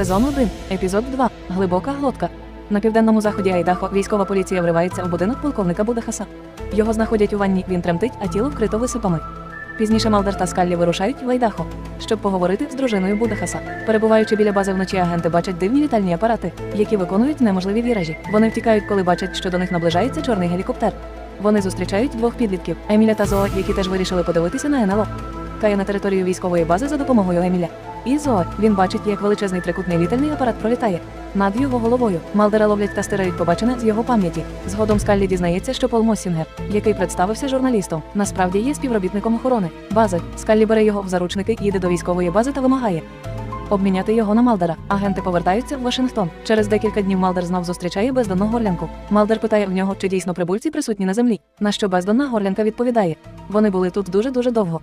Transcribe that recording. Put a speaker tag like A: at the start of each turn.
A: Сезон 1, епізод 2. Глибока глотка. На південному заході Айдахо військова поліція вривається в будинок полковника Будахаса. Його знаходять у ванні, він тремтить, а тіло вкрито висипами. Пізніше Малдер та Скаллі вирушають в Айдахо, щоб поговорити з дружиною Будахаса. Перебуваючи біля бази вночі, агенти бачать дивні літальні апарати, які виконують неможливі віражі. Вони втікають, коли бачать, що до них наближається чорний гелікоптер. Вони зустрічають двох підлітків Еміля та Зоо, які теж вирішили подивитися на НЛО. Кає на територію військової бази за допомогою Еміля. І Зоо він бачить, як величезний трикутний літальний апарат пролітає. Над його головою Малдера ловлять та стирають побачене з його пам'яті. Згодом Скаллі дізнається, що Пол Моссінгер, який представився журналістом, насправді є співробітником охорони бази. Скаллі бере його в заручники, їде до військової бази та вимагає обміняти його на Малдера. Агенти повертаються в Вашингтон. Через декілька днів Малдер знов зустрічає бездонну горлянку. Малдер питає в нього, чи дійсно прибульці присутні на землі. На що бездонна горлянка відповідає: вони були тут дуже дуже довго.